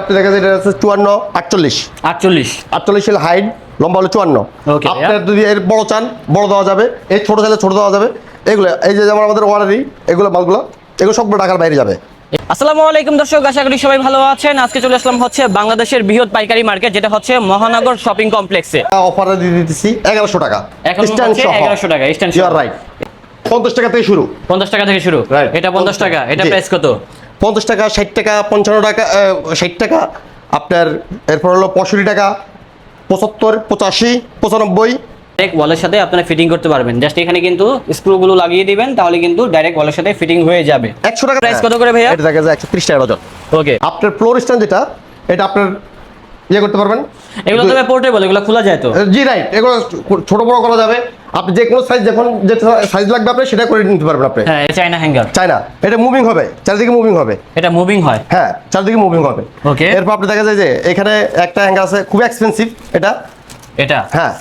আপনি দেখা যায় এটা আছে চুয়ান্ন আটচল্লিশ। আটচল্লিশ। আটচল্লিশ হাইট লম্বা হলো চুয়ান্ন। আপনার যদি এর বড় চান বড় দেওয়া যাবে। এই ছোট চাইলে ছোট দেওয়া যাবে। এগুলো এই যে যেমন আমাদের ওয়ারারি এগুলো মালগুলো এগুলো সবগুলো ঢাকার বাইরে যাবে। আসসালামু আলাইকুম দর্শক আশা করি সবাই ভালো আছেন। আজকে চলে আসলাম হচ্ছে বাংলাদেশের বৃহৎ পাইকারি মার্কেট যেটা হচ্ছে মহানগর শপিং কমপ্লেক্সে অফারে দিয়ে দিতেছি এগারোশো টাকা। 1100 টাকা, সহ। রাইট পঞ্চাশ টাকা থেকে শুরু। পঞ্চাশ টাকা থেকে শুরু। এটা পঞ্চাশ টাকা এটা। প্রাইস কত? পঞ্চাশ টাকা ষাট টাকা পঞ্চান্ন টাকা ষাট টাকা। আপনার এরপর হলো পঁয়ষট্টি টাকা পঁচাত্তর পঁচাশি পঁচানব্বই। ডাইরেক্ট ওয়ালের সাথে আপনারা ফিটিং করতে পারবেন। জাস্ট এখানে কিন্তু স্ক্রুগুলো লাগিয়ে দিবেন তাহলে কিন্তু ডাইরেক্ট ওয়ালের সাথে ফিটিং হয়ে যাবে। একশো টাকা Price কত করে ভাইয়া? এটা দেখা যায় একশো ত্রিশ টাকা ডজন। ওকে আপনার ফ্লোর স্ট্যান্ড যেটা এটা আপনার ইয়ে করতে পারবেন। এগুলো তবে পোর্টেবল এগুলো খোলা যায় তো? জি রাইট এগুলো ছোট বড় করা যাবে। আপনি যে কোনো সাইজ যখন যে সাইজ লাগবে আপনি সেটা করে নিতে পারবেন আপনি। হ্যাঁ চাইনা হ্যাঙ্গার চাই না এটা মুভিং হবে চারিদিকে মুভিং হবে। এটা মুভিং হয়? হ্যাঁ চারিদিকে মুভিং হবে। Okay. এরপর আপনি দেখা যায় যে এখানে একটা হ্যাঙ্গার আছে খুব এক্সপেন্সিভ এটা। এটা? হ্যাঁ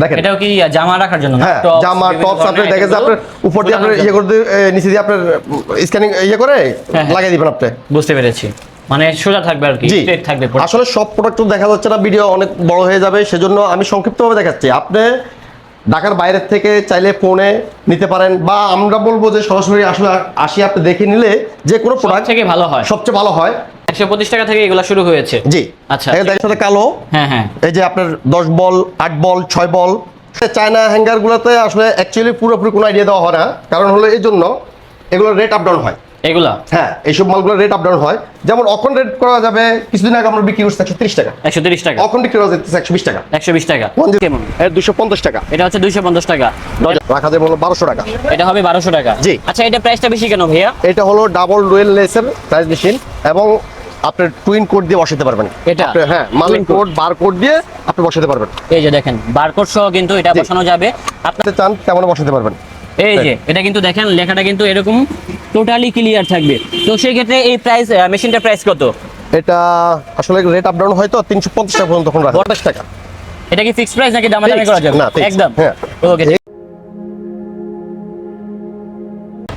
দেখেন। এটাও কি জামা রাখার জন্য হ্যাঁ জামা টপস আপনি ধরনের দেখা যায় item আপনার উপর দিয়ে ঝোলানোর ইয়ে করে নিচে দিয়ে আপনার স্ক্যানিং ইয়ে করে হ্যাঁ। লাগিয়ে দিবেন আপনি। বুঝতে পেরেছি। মানে সোজা থাকবে আর কি স্ট্রেট থাকবে আসলে সব প্রোডাক্ট দেখা যাচ্ছে না ভিডিও অনেক বড় হয়ে যাবে সেজন্য আমি সংক্ষিপ্তভাবে দেখাচ্ছি। আপনি ঢাকার বাইরের থেকে চাইলে ফোনে নিতে পারেন বা আমরা বলব যে সরাসরি আসলে আসি আপনি দেখে নিলে যে কোনো প্রোডাক্ট থেকে ভালো হয়। সবচেয়ে ভালো হয়। একশো পঁচিশ টাকা থেকে এগুলো শুরু হয়েছে। জি। আচ্ছা। সাথে কালো। হ্যাঁ হ্যাঁ। এই যে আপনার দশ বল আট বল ছয় বল। চায়না হ্যাঙ্গারগুলোতে আসলে অ্যাকচুয়ালি পুরোপুরি কোনো আইডিয়া দেওয়া হয় না। কারণ হলো এই জন্য এগুলোর রেট আপ ডাউন হয়। এগুলা? হ্যাঁ এইসব মালগুলোর রেট আপ ডাউন হয়। যেমন অখন রেট করা যাবে কিছুদিন আগে আমরা বিক্রি করছি একশো ত্রিশ টাকা। একশো তিরিশ টাকা? অখন বিক্রি করা যাচ্ছে একশো বিশ টাকা। একশো বিশ টাকা। কেমন দুশো পঞ্চাশ টাকা। এটা হচ্ছে দুইশো পঞ্চাশ টাকা। রাখা যাবে হলো বারোশো টাকা। এটা হবে বারোশো টাকা? জি। আচ্ছা এটা প্রাইসটা বেশি কেন ভাইয়া? এটা হলো ডাবল ডুয়েল লেসের প্রাইস মেশিন এবং আপনার টুইন কোড দিয়ে বসাতে পারবেন। এটা? হ্যাঁ মালিক কোড বার কোড দিয়ে আপনি বসাতে পারবেন। এই যে দেখেন বারকোড সহ কিন্তু এটা। বসানো যাবে। আপনি চান তেমন বসাতে পারবেন। এই যে এটা কিন্তু দেখেন লেখাটা কিন্তু এরকম টোটালি ক্লিয়ার থাকবে। তো সেই ক্ষেত্রে এই প্রাইস মেশিনটার প্রাইস কত? এটা আসলে রেট আপ ডাউন হয় তো তিনশো পঞ্চাশ টাকা পর্যন্ত তখন রাখা। পঞ্চাশ টাকা। এটা কি ফিক্স প্রাইস নাকি দামাদামি করা যাবে? না, একদম। হ্যাঁ। ওকে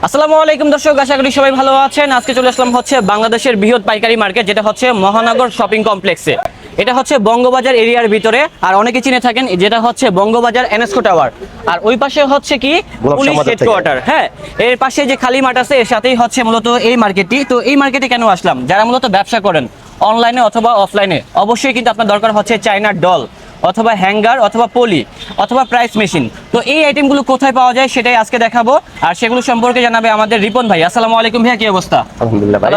আসসালামু আলাইকুম দর্শক আশা করি সবাই ভালো আছেন। আজকে চলে আসলাম হচ্ছে বাংলাদেশের বৃহৎ পাইকারি মার্কেট যেটা হচ্ছে মহানগর শপিং কমপ্লেক্সে। এটা হচ্ছে বঙ্গবাজার এরিয়ার ভিতরে আর অনেকে চিনে থাকেন যেটা হচ্ছে বঙ্গবাজার এনএসকো টাওয়ার। আর ওই পাশে হচ্ছে কি পুলিশ। হেডকোয়ার্টার হ্যাঁ। এর পাশে যে খালি মাঠ আছে এর সাথেই হচ্ছে মূলত এই মার্কেটটি। তো এই মার্কেটে কেন আসলাম? যারা মূলত ব্যবসা করেন অনলাইনে অথবা অফলাইনে অবশ্যই কিন্তু আপনার দরকার হচ্ছে চাইনার ডল। অথবা হ্যাঙ্গার অথবা পলি অথবা প্রাইস মেশিন। তো এই আইটেমগুলো কোথায় পাওয়া যায় সেটাই আজকে দেখাবো। আর সেগুলো সম্পর্কে জানাবে আমাদের রিপন ভাই। আসসালামু আলাইকুম ভাইয়া কি অবস্থা? আলহামদুলিল্লাহ ভাই?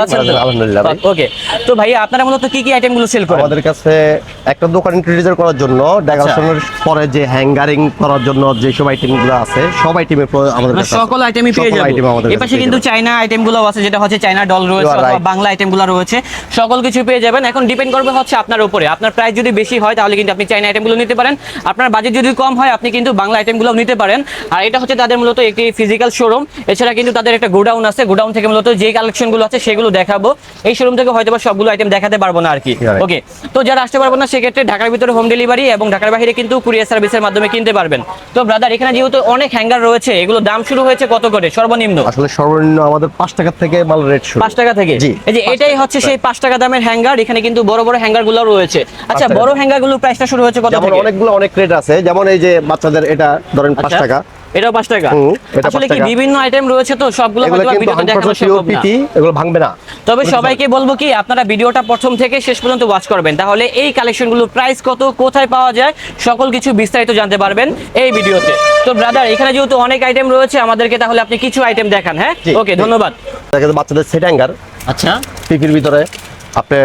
আলহামদুলিল্লাহ ভাই। ওকে। তো ভাইয়া আপনারা মূলত কি কি আইটেমগুলো সেল করেন? আমাদের কাছে একটা দোকান ইন্ট্রোডিউসার করার জন্য ডেকোরেশনের পরে যে হ্যাঙ্গারিং করার জন্য যে সব আইটেমগুলো আছে সব আইটেমে আমাদের মানে কাছে সকল আইটেমই পেয়ে যাবেন এই পাশে কিন্তু। চাইনা আইটেমগুলো আছে যেটা হচ্ছে চাইনা ডল রয়েছে অথবা বাংলা আইটেমগুলো রয়েছে। সকল কিছু পেয়ে যাবেন। এখন ডিপেন্ড করবে হচ্ছে আপনার উপরে। আপনার প্রাইস যদি বেশি হয় তাহলে কিন্তু আপনি চাইনা আইটেমগুলো নিতে পারেন। আপনার বাজেট যদি কম হয় আপনি কিন্তু বাংলা আইটেমগুলো নিতে পারেন। আর এটা হচ্ছে তাদের মূলত একটি ফিজিক্যাল শোরুম এছাড়া কিন্তু তাদের একটা গোডাউন আছে। গোডাউন থেকে মূলত যে কালেকশনগুলো আছে সেগুলো দেখাবো। এই শোরুম থেকে হয়তো সবগুলো আইটেম দেখাতে পারব না আর কি ওকে তো যারা আসতে পারব না সেক্ষেত্রে ঢাকার ভিতরে হোম ডেলিভারি এবং ঢাকার বাইরে কিন্তু কুরিয়ার সার্ভিসের মাধ্যমে কিনতে পারবেন। তো ব্রাদার এখানে যেহেতু অনেক হ্যাঙ্গার রয়েছে এগুলো দাম শুরু হয়েছে কত করে? সর্বনিম্ন? আসলে সর্বনিম্ন আমাদের পাঁচ টাকা থেকে মাল রেট শুরু। পাঁচ টাকা থেকে? এই যে এটাই হচ্ছে সেই পাঁচ টাকা দামের হ্যাঙ্গার এখানে কিন্তু বড় বড় হ্যাঙ্গারগুলো রয়েছে। আচ্ছা বড় হ্যাঙ্গারগুলোর প্রাইসটা শুরু হয়েছে কত থেকে? অনেকগুলো অনেক রেট আছে। যেমন এই যে বাচ্চাদের এটা ধরেন পাঁচ আচ্ছা, টাকা। এটাও পাঁচ টাকা? আসলে কি বিভিন্ন আইটেম রয়েছে তো? সবগুলো হয়তো ভিডিওতে দেখানো সম্ভব না। এগুলো ভাঙবে না। তবে সবাইকে বলব কি আপনারা ভিডিওটা প্রথম থেকে শেষ পর্যন্ত ওয়াচ করবেন। তাহলে এই কালেকশনগুলোর প্রাইস কত কোথায় পাওয়া যায় সকল কিছু বিস্তারিত জানতে পারবেন এই ভিডিওতে। তো ব্রাদার এখানে যেহেতু অনেক আইটেম রয়েছে আমাদেরকে তাহলে আপনি কিছু আইটেম দেখান হ্যাঁ? ওকে ধন্যবাদ। বাচ্চাদের সেট হ্যাঙ্গার আচ্ছা। পিপির ভিতরে আপনি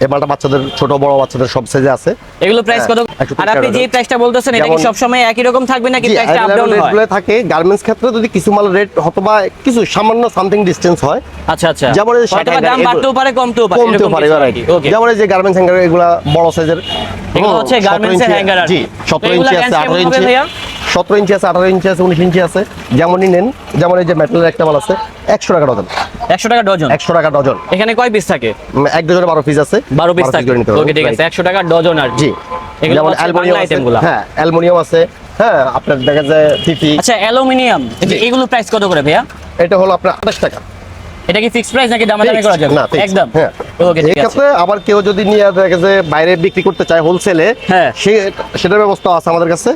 এই মালটা বাচ্চাদের ছোট বড় বাচ্চাদের সব সাইজে আছে। এগুলো প্রাইস কত? হ্যাঁ, একশো আর আপনি যে প্রাইসটা বলতেছেন এটা কি যেমন- সবসময় একই রকম থাকবে নাকি প্রাইসটা আপ ডাউন হয়? রেটগুলো থাকে গার্মেন্টস ক্ষেত্রে যদি কিছু মাল রেট অথবা কিছু সামান্য সামথিং ডিসটেন্স হয় আচ্ছা আচ্ছা। যেমন দাম বাড়তেও পারে কমতেও পারে কমতেও পারে যেমন এই যে গার্মেন্টস হ্যাঙ্গার এগুলা বড় সাইজের এগুলো হচ্ছে hanger আর জি কি। সতেরো তো এগুলা ইঞ্চি আছে range আঠারো কেমন হবে ইঞ্চি সতেরো ইঞ্চি আছে আঠারো ইঞ্চি আছে উনিশ ইঞ্চি আছে যেমনই নেন যেমন এই যে মেটালের একটা মাল আছে একশো টাকা ডজন। একশো টাকা ডজন। একশো টাকা ডজন। এখানে কয় পিস থাকে? এক ডজনে বারো পিস আছে। বারো পিস থাকে। ওকে ঠিক আছে। একশো টাকা ডজন আর জি। যেমন অ্যালুমিনিয়াম বাংলা আছে। item গুলা। হ্যাঁ অ্যালুমিনিয়াম আছে। হ্যাঁ আপনার দেখা যায় আচ্ছা অ্যালুমিনিয়াম এগুলো প্রাইস কত করে ভাইয়া? এটা হলো আপনার আঠাশ টাকা। এটা কি ফিক্স প্রাইস নাকি দামাদামি করা যাবে? না একদম। হ্যাঁ। ওকে ঠিক আছে। আবার কেউ যদি নিয়ে দেখে যে বাইরে বিক্রি করতে চায় হোলসেলে হ্যাঁ। সেটার ব্যবস্থা আছে আমাদের কাছে।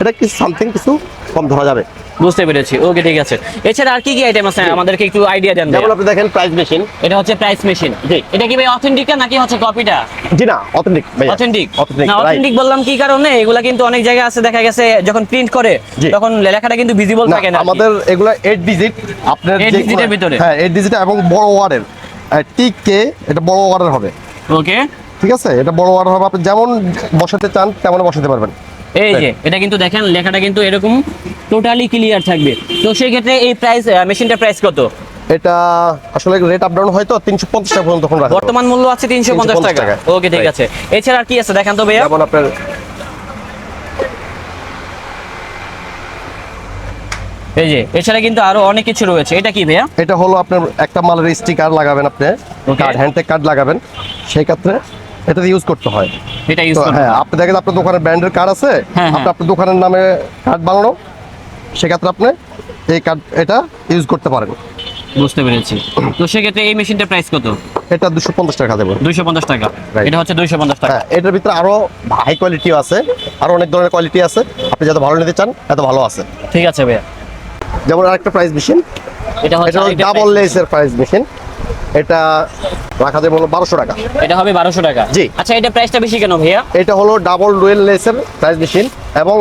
এটা কি সামথিং কিছু কম ধরা যাবে। বুঝতে পেরেছি। ওকে ঠিক আছে। এছাড়া আর কি কি আইটেম আছে? আমাদেরকে একটু আইডিয়া দেন যেমন আপনি দেখেন প্রাইস মেশিন এটা হচ্ছে প্রাইস মেশিন জি। এটা কি ভাই অথেন্টিক নাকি হচ্ছে কপিটা জি না অথেন্টিক অথেন্টিক অথেন্টিক না অথেন্টিক বললাম কি কারণে? এগুলা কিন্তু অনেক জায়গায় আছে দেখা গেছে যখন প্রিন্ট করে। তখন লেখাটা কিন্তু ভিজিবল থাকে না আমাদের এগুলা 8 ডিজিট আপনার Eight যে digit এর ভিতরে? হ্যাঁ 8 ডিজিট এবং বড় ওয়ার্ডের। টি কে এটা বড় ওয়ার্ডের হবে। ওকে ঠিক আছে? এটা বড় ওয়ার্ডের হবে। আপনি যেমন বসাতে চান তেমন বসাতে পারবেন। এই যে এটা কিন্তু দেখেন লেখাটা কিন্তু এরকম টোটালি ক্লিয়ার থাকবে। তো সেই ক্ষেত্রে এই প্রাইস মেশিনটার প্রাইস কত? এটা আসলে রেট আপ ডাউন হয়তো 350 টাকা পর্যন্ত তখন রাখা বর্তমান মূল্য আছে 350 টাকা। ওকে ঠিক আছে। এছাড়া আর কি আছে? দেখেন তো ভাইয়া। যেমন আপনার এই যে এছাড়া কিন্তু আরও অনেক কিছু রয়েছে। এটা কি ভাইয়া? এটা হলো আপনার একটা মালের স্টিকার লাগাবেন আপনি. কার্ড হ্যান্ডটেক কার্ড লাগাবেন। সেই ক্ষেত্রে এটা ইউজ করতে হয়। এটা ইউজ হ্যাঁ আপনি দেখেন আপনার দোকানের ব্র্যান্ডের কার্ড আছে হ্যাঁ, আপনি হ্যাঁ। আপনার দোকানের নামে কার্ড বানানো সেক্ষেত্রে আপনি এই কার্ড এটা ইউজ করতে পারেন। বুঝতে পেরেছি। তো সেক্ষেত্রে এই মেশিনটার প্রাইস কত? এটা দুশো পঞ্চাশ টাকা দেবো। দুইশো পঞ্চাশ টাকা. এটা হচ্ছে দুইশো পঞ্চাশ টাকা। হ্যাঁ এটার ভিতরে আরও হাই কোয়ালিটিও আছে আরও অনেক ধরনের কোয়ালিটি আছে। আপনি যত ভালো নিতে চান এত ভালো আছে। ঠিক আছে ভাইয়া। যেমন আরেকটা প্রাইস মেশিন এটা হচ্ছে ডাবল। লেসের প্রাইস মেশিন এটা রাখা যাবে হলো বারোশো টাকা এটা হবে বারোশো টাকা জি। আচ্ছা এটা প্রাইসটা বেশি কেন ভাইয়া এটা হলো ডাবল ডুয়েল লেসের প্রাইস মেশিন এবং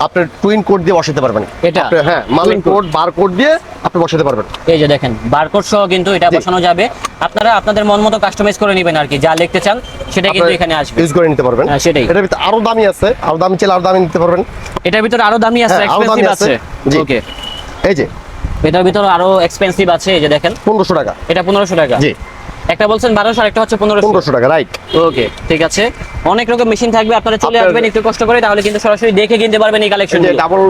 আপনার টুইন কোড দিয়ে বসাতে পারবেন এটা? আপনি- হ্যাঁ code? কোড বার কোড দিয়ে আপনি বসাতে পারবেন এই যে দেখেন বারকোড সহ কিন্তু এটা বসানো যাবে আপনারা আপনাদের মন মতো কাস্টমাইজ করে নেবেন আর কি যা লিখতে চান সেটা কিন্তু এখানে আসবে ইউজ করে নিতে পারবেন হ্যাঁ, সেটাই। এটার ভিতরে আরও দামি আছে আরও দামি চাইলে আরও দামি নিতে পারবেন এটার ভিতরে আরও দামি আছে হ্যাঁ, এক্সপেন্সিভ আছে। আছে জি। ওকে এই যে এটার ভিতরে আরও এক্সপেন্সিভ আছে এই যে দেখেন। পনেরোশো টাকা। এটা পনেরোশো টাকা। জি। একটা বলছেন বারোশো আর একটা হচ্ছে পনেরোশো। পনেরোশো টাকা রাইট ওকে ঠিক আছে। অনেক রকম মেশিন থাকবে আপনারা চলে আসবেন একটু কষ্ট করে তাহলে কিন্তু সরাসরি দেখে কিনতে পারবেন এই কালেকশন ডাবল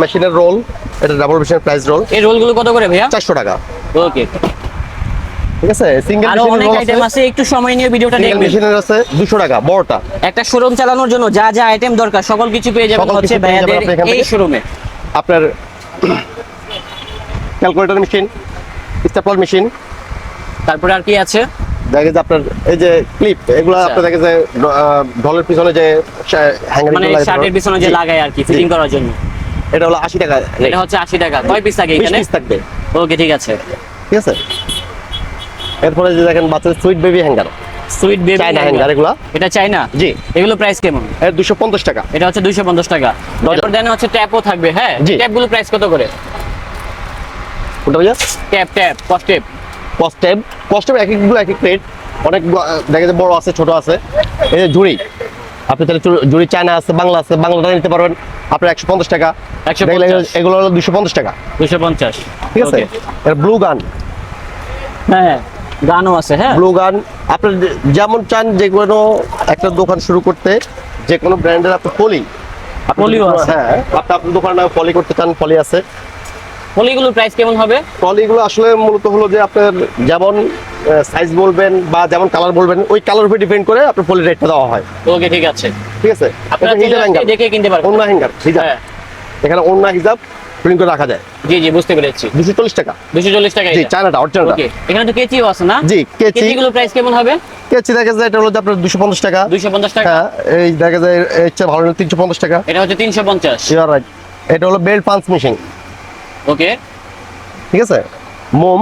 মেশিনের রোল এটা ডাবল মেশিনের প্রাইস রোল এই রোলগুলো কত করে ভাইয়া? চারশো টাকা। ওকে। ঠিক আছে? সিঙ্গেল আরও অনেক আইটেম আছে। একটু সময় নিয়ে ভিডিওটা দেখবেন। মেশিনের আছে দুশো টাকা বড়টা। একটা শোরুম চালানোর জন্য যা যা আইটেম দরকার সকল কিছু পেয়ে যাবেন হচ্ছে ভাইয়াদের এই শোরুমে আপনার ক্যালকুলেটর মেশিন স্টেপলার মেশিন তারপরে আর কি আছে? দেখে যে আপনার এই যে ক্লিপ এগুলো আচ্ছা। আপনার দেখে যে ঢলের পিছনে যে হ্যাঙ্গার মানে শার্টের পিছনে যে লাগায় আর কি ফিটিং করার জন্য। এটা হলো আশি টাকা এটা হচ্ছে আশি টাকা। কয় পিস থাকে এখানে? পিস থাকবে। ওকে ঠিক আছে। ঠিক আছে? এরপরে যে দেখেন বাচ্চাদের sweet baby hanger sweet baby China hanger এগুলা। এটা চাই না জি। এগুলো প্রাইস কেমন? দুশো পঞ্চাশ টাকা। এটা হচ্ছে দুইশো পঞ্চাশ টাকা। তারপর দেন হচ্ছে ট্যাপও থাকবে হ্যাঁ। ট্যাপগুলো প্রাইস কত করে? কোনটা ভাইয়া? Tap tap cost tap custom custom এক একগুলো এক এক রেট অনেক দেখা যায় বড় আছে ছোট আছে। এই যে জুড়ি। আপনি তাহলে জুড়ি চায়না আছে বাংলা আছে বাংলাটা নিতে পারবেন। আপনার একশো পঞ্চাশ টাকা। 150 এগুলো- হলো দুশো পঞ্চাশ টাকা। দুইশো পঞ্চাশ। ঠিক আছে? এর ব্লু গান হ্যাঁ হ্যাঁ। গানও আছে হ্যাঁ। ব্লু গান আপনার যেমন চান যে কোনো একটা দোকান শুরু করতে যে কোনো ব্র্যান্ডের আপনি পলি। আপনি পলিও আছে। হ্যাঁ আপনি আপনার দোকানে পলি করতে চান পলি আছে। পলিগুলোর প্রাইস কেমন হবে? পলিগুলো আসলে মূলত হলো যে আপনার যেমন সাইজ বলবেন বা যেমন কালার বলবেন ওই কালার উপরে ডিপেন্ড করে আপনার পলি রেটটা দেওয়া হয়। ওকে ঠিক আছে। ঠিক আছে? আপনারা হিজাব হ্যাঙ্গার দেখে কিনতে পারবেন। ওন্না হ্যাঙ্গার হিজাব এখানে ওন্না হিজাব প্রিন্ট করে রাখা যায়। জি জি বুঝতে পেরেছি। দুশো চল্লিশ টাকা। দুশো চল্লিশ টাকা জি চায়নাটা অরিজিনালটা ওকে এখানে তো কেচিও আছে না? জি কেচি। কেচিগুলোর প্রাইস কেমন হবে? কেচি দেখা যায় এটা হলো আপনার দুশো পঞ্চাশ টাকা। দুইশো পঞ্চাশ টাকা? হ্যাঁ এই দেখা যায় এর চেয়ে ভালো তিনশো পঞ্চাশ টাকা। এটা হচ্ছে তিনশো পঞ্চাশ। ইউর রাইট এটা হলো বেল্ট পাঞ্চ মেশিন ওকে? ঠিক আছে? মোম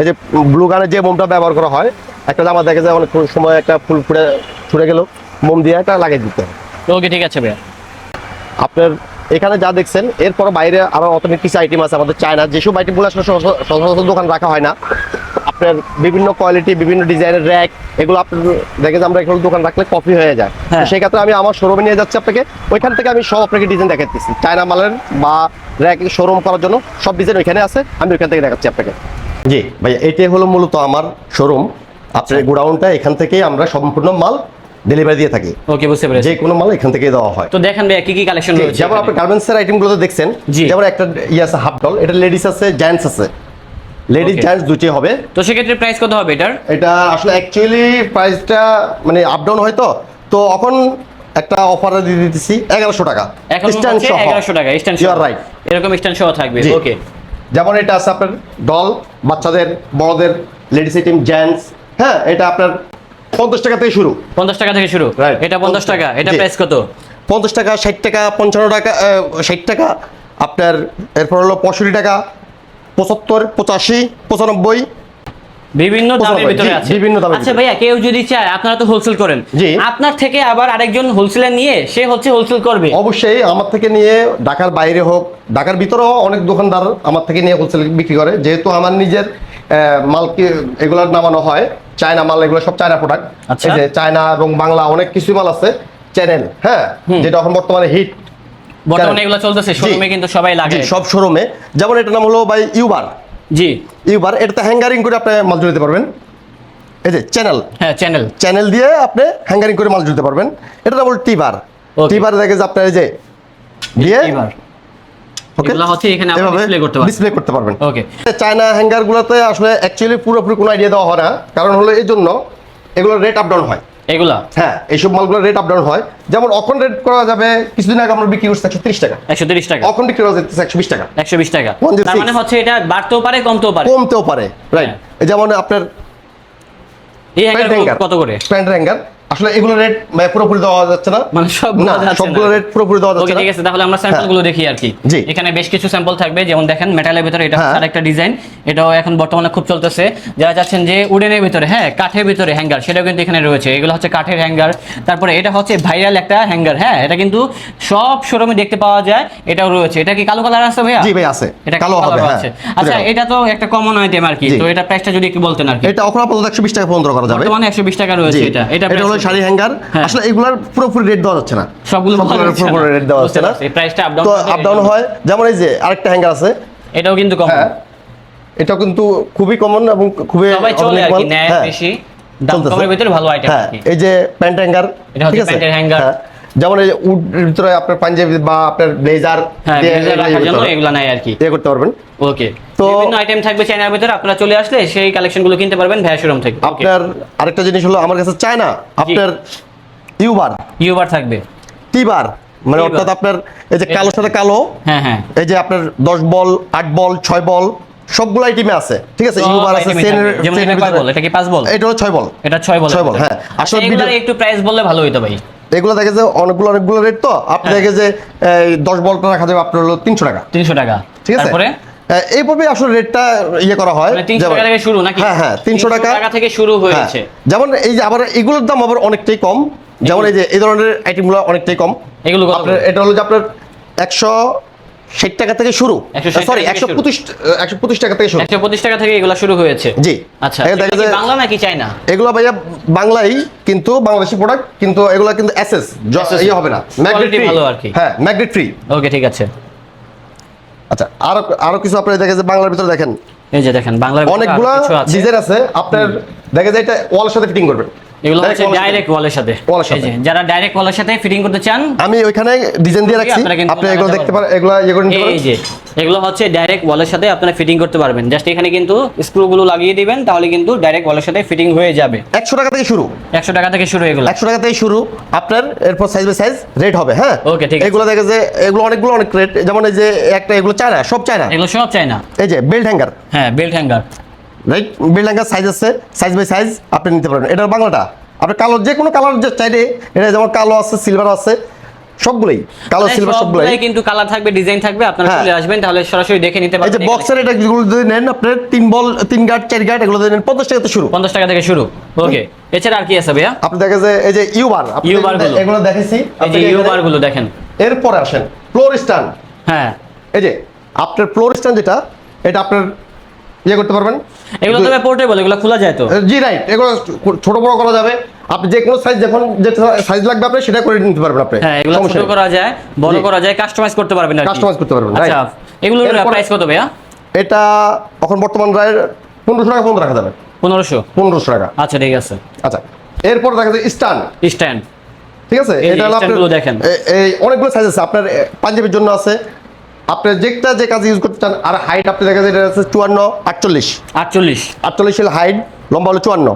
এই যে ব্লু গানের যে মোমটা ব্যবহার করা হয় একটা জামা দেখে যায় অনেক সময় একটা ফুল ফুটে ছুটে গেল মোম দিয়ে একটা লাগিয়ে দিতে হয় ওকে ঠিক আছে ভাইয়া। আপনার এখানে যা দেখছেন এরপর বাইরে আরও অনেক কিছু আইটেম আছে আমাদের চায়না যেসব আইটেমগুলো আসলে সচরাচর সচরাচর দোকান রাখা হয় না আপনার বিভিন্ন কোয়ালিটি বিভিন্ন ডিজাইনের র্যাক এগুলো আপনার দেখে যে আমরা এখানে দোকান রাখলে কপি হয়ে যায়। হ্যাঁ। তো সেই ক্ষেত্রে আমি আমার শোরুমে নিয়ে যাচ্ছি আপনাকে ওইখান থেকে আমি সব আপনাকে ডিজাইন দেখাচ্ছি চায়না মালের বা র্যাক শোরুম করার জন্য সব ডিজাইন ওইখানে আছে আমি ওইখান থেকে দেখাচ্ছি আপনাকে। জি ভাইয়া এটাই হলো মূলত আমার শোরুম আপনার গোডাউনটা এখান থেকেই আমরা সম্পূর্ণ মাল ডেলিভারি দিয়ে থাকি। ওকে বুঝতে পেরেছি। যে কোনো মাল এখান থেকে দেওয়া হয়। তো দেখেন ভাইয়া কি কি কালেকশন রয়েছে যেমন আপনি গার্মেন্টস এর আইটেমগুলো তো দেখছেন যেমন একটা ইয়ে আছে হাফ ডল এটা লেডিস আছে জেন্টস আছে। লেডিস. জেন্টস দুটি হবে। তো সেক্ষেত্রে প্রাইস কত হবে এটার? এটা আসলে অ্যাকচুয়ালি প্রাইসটা মানে আপ ডাউন হয় তো। তো এখন একটা অফার দিয়ে দিতেছি এগারোশো টাকা। Stand সহ। এগারোশো টাকা স্ট্যান্ড are right. এরকম স্ট্যান্ড সহ থাকবে ওকে যেমন এটা আছে আপনার ডল বাচ্চাদের বড়দের লেডিস আইটেম জেন্টস হ্যাঁ এটা আপনার পঞ্চাশ টাকা থেকে শুরু। পঞ্চাশ টাকা থেকে শুরু. এটা পঞ্চাশ টাকা এটা প্রাইস কত? পঞ্চাশ টাকা ষাট টাকা পঞ্চান্ন টাকা ষাট টাকা। আপনার এরপর হলো পঁয়ষট্টি টাকা পঁচাত্তর পঁচাশি পঁচানব্বই। বিভিন্ন দামের ভিতরে আছে। বিভিন্ন দামের আচ্ছা ভাইয়া কেউ যদি চায় আপনারা তো হোলসেল করেন। জি। আপনার থেকে আবার আরেকজন হোলসেলার নিয়ে সে হচ্ছে হোলসেল করবে। অবশ্যই আমার থেকে নিয়ে ঢাকার বাইরে হোক ঢাকার ভিতরেও অনেক দোকানদার আমার থেকে নিয়ে হোলসেল বিক্রি করে। যেহেতু আমার নিজের মালকে এগুলোর নামানো হয় চায়না মাল এগুলো সব চায়না প্রোডাক্ট আচ্ছা। চায়না এবং বাংলা অনেক কিছু মাল আছে চ্যানেল হ্যাঁ? যেটা এখন বর্তমানে হিট বর্তমানে এগুলো চলতেছে শোরুমে কিন্তু সবাই লাগে। সব শোরুমে। যেমন এটার নাম হলো ভাই ইউবার জি। ইউবার এটাতে হ্যাঙ্গারিং করে আপনি মাল জুড়তে পারবেন। এই যে চ্যানেল হ্যাঁ চ্যানেল চ্যানেল দিয়ে আপনি হ্যাঙ্গারিং করে মাল জুড়তে পারবেন। এটা নাম হলো টিবার. টিবার দেখে যে আপনার এই যে দিয়ে ওকে হচ্ছে এখানে আপনি করতে পারবেন। ডিসপ্লে করতে পারবেন। ওকে চায়না হ্যাঙ্গার গুলোতে আসলে অ্যাকচুয়ালি পুরোপুরি কোনো আইডিয়া দেওয়া হয় না। কারণ হলো এই জন্য এগুলোর রেট আপ ডাউন হয়। এগুলা? হ্যাঁ এইসব মালগুলোর রেট আপডাউন হয়। যেমন অখন রেট করা যাবে কিছুদিন আগে আমরা বিক্রি করছি একশো ত্রিশ টাকা। একশো তিরিশ টাকা। অখন বিক্রি করা যাচ্ছে একশো বিশ টাকা। একশো বিশ টাকা। তার মানে হচ্ছে এটা বাড়তেও পারে কমতেও পারে। কমতেও পারে রাইট হ্যাঁ। যেমন আপনার এই হ্যাঙ্গার কত করে? প্যান্ট হ্যাঙ্গার আসলে এগুলো রেট পুরোপুরি দেওয়া যাচ্ছে না। মানে সব সবগুলো রেট পুরোপুরি দেওয়া যাচ্ছে না। ঠিক আছে তাহলে আমরা স্যাম্পলগুলো দেখি আর কি। এখানে বেশ কিছু স্যাম্পল থাকবে যেমন দেখেন মেটালের ভিতরে এটা হ্যাঁ। আরেকটা ডিজাইন এটাও এখন বর্তমানে খুব চলতেছে। যারা চাচ্ছেন যে উডেনের ভিতরে হ্যাঁ কাঠের ভিতরে হ্যাঙ্গার সেটাও কিন্তু এখানে রয়েছে। এগুলো হচ্ছে কাঠের হ্যাঙ্গার তারপরে এটা হচ্ছে ভাইরাল একটা হ্যাঙ্গার হ্যাঁ এটা কিন্তু সব শোরুমে দেখতে পাওয়া যায় এটাও রয়েছে। এটা কি কালো কালার আছে ভাইয়া? জি ভাই আছে। এটা কালো হবে হ্যাঁ। আছে। আচ্ছা এটা তো একটা কমন আইটেম আর কি। তো এটা প্রাইসটা যদি একটু বলতেন আর কি। এটা এখন আপাতত একশো বিশ টাকা পর্যন্ত করা যাবে। বর্তমানে একশো বিশ টাকা রয়েছে এটা। এটা হলো শাড়ি হ্যাঙ্গার। হ্যাঁ। আসলে এগুলার পুরোপুরি রেট দেওয়া যাচ্ছে না। সবগুলো পুরোপুরি রেট দেওয়া যাচ্ছে না। প্রাইসটা আপ ডাউন তো আপ ডাউন হয়। যেমন এই যে আরেকটা হ্যাঙ্গার আছে। এটাও কিন্তু কম এটা এটাও কিন্তু খুবই কমন এবং খুবই সবাই চলে আর কি নেয় হ্যাঁ, বেশি। দাম কমের ভিতরে ভালো আইটেম হ্যাঁ। এই যে প্যান্ট হ্যাঙ্গার এটা আছে? প্যান্টের hanger। যেমন এই উড ভিতরে আপনার পাঞ্জাবি বা আপনার ব্লেজার হ্যাঁ রাখার জন্য এগুলা নাই আর কি। ইয়ে করতে পারবেন। ওকে। তো- বিভিন্ন আইটেম থাকবে চাইনার ভিতরে আপনারা চলে আসলে সেই কালেকশনগুলো কিনতে পারবেন ভ্যা শোরুম থেকে। আপনার আরেকটা জিনিস হলো আমার কাছে চায়না আপনার ইউবার ইউবার থাকবে। টিবার মানে অর্থাৎ আপনার এই যে কালোর সাথে কালো হ্যাঁ হ্যাঁ। এই যে আপনার দশ বল আট বল ছয় বল সবগুলো আইটেমে আছে। ঠিক আছে ইউবার আছে সেনের সেনের বল? এটা কি পাঁচ বল? এটা হলো ছয় বল। এটা ছয় বল। ছয় বল, হ্যাঁ। আসলে আসলে একটু প্রাইস বললে ভালো হইতো ভাই। এগুলো দেখে যে অনেকগুলো অনেকগুলো রেট তো আপনি হ্যাঁ। দেখে যে এই দশ বলটা রাখা যাবে আপনার হলো তিনশো টাকা। তিনশো টাকা। ঠিক আছে? তারপরে? এইভাবে আসলে রেটটা ইয়ে করা হয় মানে তিনশো টাকা থেকে শুরু নাকি? হ্যাঁ হ্যাঁ তিনশো টাকা। থেকে শুরু হ্যাঁ। হয়েছে যেমন এই যে আবার এগুলোর দাম আবার অনেকটাই কম। যেমন এই যে এই ধরনের আইটেমগুলো অনেকটাই কম। এগুলো আপনার এটা হলো যে আপনার একশো ষাট টাকা থেকে শুরু। সরি একশো পঁচিশ একশো পঁচিশ টাকা থেকে শুরু। একশো পঁচিশ টাকা থেকে এগুলো শুরু হয়েছে। জি। আচ্ছা দেখা যায় বাংলা নাকি চাইনা এগুলো ভাইয়া বাংলাই কিন্তু বাংলাদেশি প্রোডাক্ট কিন্তু এগুলো কিন্তু এসএস ইয়ে হবে না। ম্যাগনেট ভালো আর কি। হ্যাঁ ম্যাগনেট ফ্রি ওকে ঠিক আছে। আচ্ছা আরও আরও কিছু আপনারা দেখে যে বাংলার ভিতরে দেখেন। এই যে দেখেন বাংলার অনেকগুলা। ডিজাইন আছে। আপনার দেখা যায় এটা ওয়ালের সাথে ফিটিং করবেন। এগুলো হচ্ছে। ডাইরেক্ট ওয়ালের সাথে। এই সাথে। যারা ডাইরেক্ট ওয়ালের সাথে ফিটিং করতে চান আমি ওইখানে ডিজাইন দিয়ে রাখছি। আপনি এগুলো দেখতে পারেন এগুলো ইয়ে করে নিতে এই যে এগুলো হচ্ছে ডাইরেক্ট ওয়ালের সাথে আপনারা ফিটিং করতে পারবেন। জাস্ট এখানে কিন্তু স্ক্রু গুলো লাগিয়ে দিবেন তাহলে কিন্তু ডাইরেক্ট ওয়ালের সাথে ফিটিং হয়ে যাবে। একশো টাকা থেকে শুরু। একশো টাকা থেকে শুরু এগুলো। একশো টাকা থেকে শুরু। আপনার এরপর সাইজ বাই সাইজ রেট হবে হ্যাঁ? Okay, ঠিক আছে। এগুলো দেখে যে এগুলো অনেকগুলো অনেক রেট যেমন এই যে একটা এগুলো চায়না সব চায়না? এগুলো সব চাই না এই যে বেল্ট হ্যাঙ্গার হ্যাঁ belt hanger right belt size আছে সাইজ বাই সাইজ আপনি নিতে পারবেন। এটার বাংলাটা আপনার কালো যে কোনো কালার যে চাইলে এটা যেমন কালো আছে সিলভার আছে সবগুলোই কালো সিলভার সবগুলোই। সবগুলাই কিন্তু কালার থাকবে ডিজাইন থাকবে আপনারা হ্যাঁ। চলে আসবেন তাহলে সরাসরি দেখে নিতে পারবেন এই যে বক্সের এটা যেগুলো যদি নেন আপনার তিন বল তিন গার্ড চার গার্ড এগুলো নেন পঞ্চাশ টাকা থেকে শুরু। পঞ্চাশ টাকা থেকে শুরু। ওকে এছাড়া আর কি আছে ভাইয়া? আপনি দেখে যে এই যে ইউবার আপনি U-bar গুলো। এগুলো দেখেছি। এই যে আপনি ইউ বারগুলো দেখেন। এরপর আসেন ফ্লোর স্ট্যান্ড হ্যাঁ। এই যে আপনার ফ্লোর স্ট্যান্ড যেটা এটা আপনার ইয়ে করতে পারবেন এগুলো তবে পোর্টেবল এগুলো খোলা যায় তো। জি রাইট এগুলো ছোট বড় করা যাবে। আপনি যে কোনো সাইজ যখন যে সাইজ লাগবে আপনি সেটা করে নিতে পারবেন আপনি। হ্যাঁ এগুলো ছোট করা যায় বড় করা যায় কাস্টমাইজ করতে পারবেন আর Customize করতে পারবেন, আচ্ছা এগুলোর প্রাইস কত ভাইয়া? এটা এখন বর্তমান রায় পনেরোশো টাকা পর্যন্ত রাখা যাবে। পনেরোশো? পনেরোশো টাকা। আচ্ছা ঠিক আছে। আচ্ছা এরপর দেখা যায় স্টান স্ট্যান্ড ঠিক আছে? এটা হলো গুলো দেখেন। এই অনেকগুলো সাইজ আছে। আপনার পাঞ্জাবির জন্য আছে আপনার যেটা যে কাজে ইউজ করতে চান আর হাইট আপনি দেখা যায় এটা আছে চুয়ান্ন আটচল্লিশ। আটচল্লিশ। আটচল্লিশ হাইট লম্বা হলো চুয়ান্ন।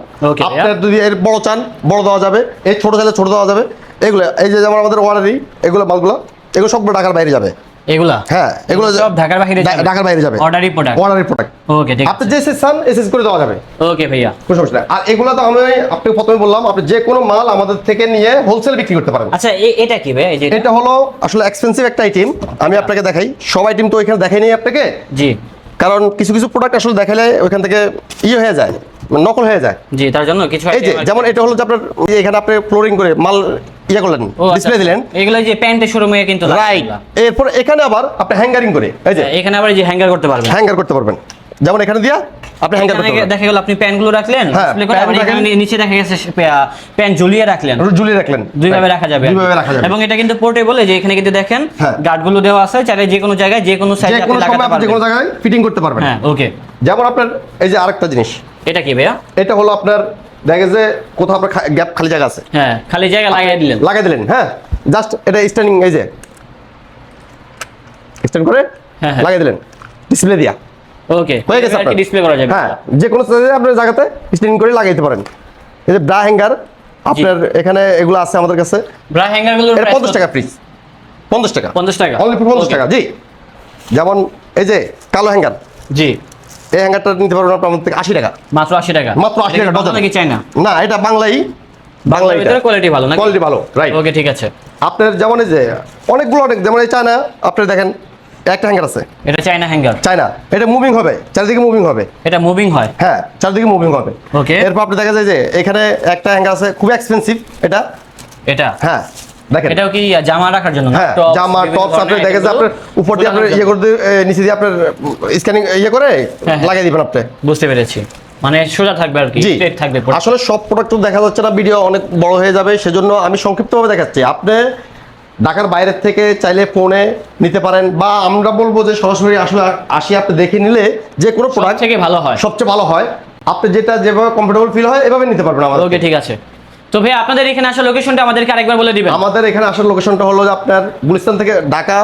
আপনার যদি এর বড় চান বড় দেওয়া যাবে। এই ছোট চাইলে ছোট দেওয়া যাবে। এগুলো এই যে যেমন আমাদের ওয়ারেরি এগুলো মালগুলো এগুলো সবগুলো ঢাকার বাইরে যাবে। এগুলা? হ্যাঁ এগুলো সব ঢাকার বাইরে যাবে? ঢাকার বাইরে যাবে। অর্ডারি প্রোডাক্ট অর্ডারের প্রোডাক্ট ওকে ঠিক আপনি যে চান এসএস করে দেওয়া যাবে। ওকে ভাইয়া। কোনো সমস্যা আর এগুলো তো আমি আপনি প্রথমে বললাম আপনি যে কোনো মাল আমাদের থেকে নিয়ে হোলসেল বিক্রি করতে পারেন। আচ্ছা এটা কি ভাই এটা? হলো আসলে এক্সপেন্সিভ একটা আইটেম আমি আপনাকে দেখাই। সব আইটেম তো এখানে দেখাই নেই আপনাকে? জি। কারণ কিছু কিছু প্রোডাক্ট আসলে দেখালে ওইখান থেকে ইয়ে হয়ে যায়। নকল হয়ে যায়। জি তার জন্য কিছু এই যে যেমন এটা হলো যে আপনার এখানে আপনি ফ্লোরিং করে মাল ইয়ে করলেন আচ্ছা, ডিসপ্লে দিলেন। এগুলো যে প্যান্টের শোরুমে কিন্তু রাইট এরপর এখানে আবার আপনি হ্যাঙ্গারিং করে এই যে। এখানে আবার এই যে হ্যাঙ্গার করতে পারবেন। হ্যাঙ্গার করতে পারবেন। যেমন এখানে দিয়া আপনি হ্যাঙ্গার করতে পারবেন। দেখা গেল আপনি রাখলেন হ্যাঁ, আবার এখানে রাখেন। নিচে দেখা গেছে প্যান্ট ঝুলিয়ে রাখলেন। ঝুলিয়ে রাখলেন। দুইভাবে রাখা যাবে। দুইভাবে রাখা যাবে। এবং এটা কিন্তু পোর্টেবল যে এখানে কিন্তু দেখেন হ্যাঁ। গার্ডগুলো দেওয়া আছে চাইলে যে কোনো জায়গায় যে কোনো সাইজে আপনি লাগাতে আপনি যে কোনো জায়গায় ফিটিং করতে পারবেন। হ্যাঁ ওকে যেমন আপনার এই যে আরেকটা জিনিস। এটা কি ভাইয়া? এটা হলো আপনার দেখে যে কোথাও আপনার গ্যাপ খালি জায়গা আছে। হ্যাঁ খালি জায়গা লাগিয়ে দিলেন। লাগাই দিলেন হ্যাঁ। জাস্ট এটা স্ট্যান্ডিং এই যে। স্ট্যান্ড করে হ্যাঁ, হ্যাঁ। লাগাই দিলেন। ডিসপ্লে দিয়া। ওকে হয়ে গেছে আপনার। ডিসপ্লে করা যাবে। হ্যাঁ যে কোনো আপনার জায়গাতে স্ট্যান্ডিং করে লাগাইতে পারেন। এই যে ব্রা হ্যাঙ্গার আপনার এখানে এগুলো আছে আমাদের কাছে। ব্রা হ্যাঙ্গারগুলো এটা পঞ্চাশ টাকা টাকা। 50 টাকা। অনলি জি। যেমন এই যে কালো হ্যাঙ্গার জি। এই হ্যাঙ্গারটা নিতে পারবেন আপনার আমাদের থেকে আশি টাকা। মাত্র 80 টাকা। মাত্র আশি টাকা ডজন নাকি চাই না না এটা বাংলাই। বাংলা বাংলার ভিতরে কোয়ালিটি ভালো না কোয়ালিটি ভালো রাইট ওকে ঠিক আছে। আপনার যেমন এই যে অনেকগুলো অনেক যেমন এই চায়না আপনি দেখেন একটা হ্যাঙ্গার আছে। এটা চাইনা হ্যাঙ্গার চায়না এটা মুভিং হবে। চারিদিকে মুভিং হবে। এটা মুভিং হয়। হ্যাঁ চারিদিকে মুভিং হবে। Okay. এরপর আপনি দেখা যায় যে এখানে একটা হ্যাঙ্গার আছে খুব এক্সপেন্সিভ এটা? এটা? হ্যাঁ দেখেন। এটাও কি জামা রাখার জন্য হ্যাঁ জামা বিভিন্ন টপস আপনি দেখেন যে আপনার উপর দিয়ে ইয়ে করে নিচে দিয়ে আপনার স্ক্যানিং ইয়ে করে হ্যাঁ। লাগিয়ে দিবেন আপনি। বুঝতে পেরেছি। মানে সোজা থাকবে আর কি স্ট্রেট থাকবে আসলে সব প্রোডাক্ট দেখা যাচ্ছে না ভিডিও অনেক বড় হয়ে যাবে সেজন্য আমি সংক্ষিপ্তভাবে দেখাচ্ছি। আপনি ঢাকার বাইরের থেকে চাইলে ফোনে নিতে পারেন বা আমরা বলব যে সরাসরি আসলে আসি আপনি দেখে নিলে যে কোনো প্রোডাক্ট থেকে ভালো হয়। সবচেয়ে ভালো হয়। আপনি যেটা যেভাবে কমফোর্টেবল ফিল হয় এভাবে নিতে পারবেন আমাদের ওকে ঠিক আছে। তো ভাই আপনাদের এখানে আসার লোকেশনটা আমাদেরকে আরেকবার বলে দিবেন। আমাদের এখানে আসার লোকেশনটা হলো যে আপনার গুলিস্তান থেকে ঢাকা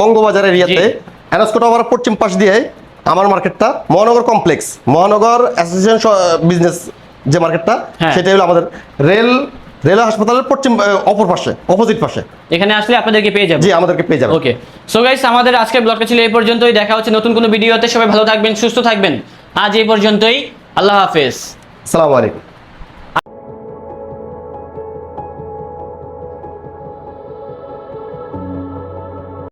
বঙ্গবাজার এরিয়াতে। অ্যানাসকোটা আবার পশ্চিম পাশ দিয়ে আমার মার্কেটটা মহানগর কমপ্লেক্স মহানগর অ্যাসোসিয়েশন বিজনেস যে মার্কেটটা হ্যাঁ। সেটাই হলো আমাদের রেল রেল হাসপাতালের পশ্চিম অপর পাশে অপোজিট পাশে। এখানে আসলে আপনাদেরকে পেয়ে যাবে জি আমাদেরকে পেয়ে যাবে ওকে সো গাইস আমাদের আজকের ব্লগটা ছিল এই পর্যন্তই। দেখা হচ্ছে নতুন কোনো ভিডিওতে। সবাই ভালো থাকবেন সুস্থ থাকবেন। আজ এই পর্যন্তই। আল্লাহ হাফেজ। আসসালামু আলাইকুম।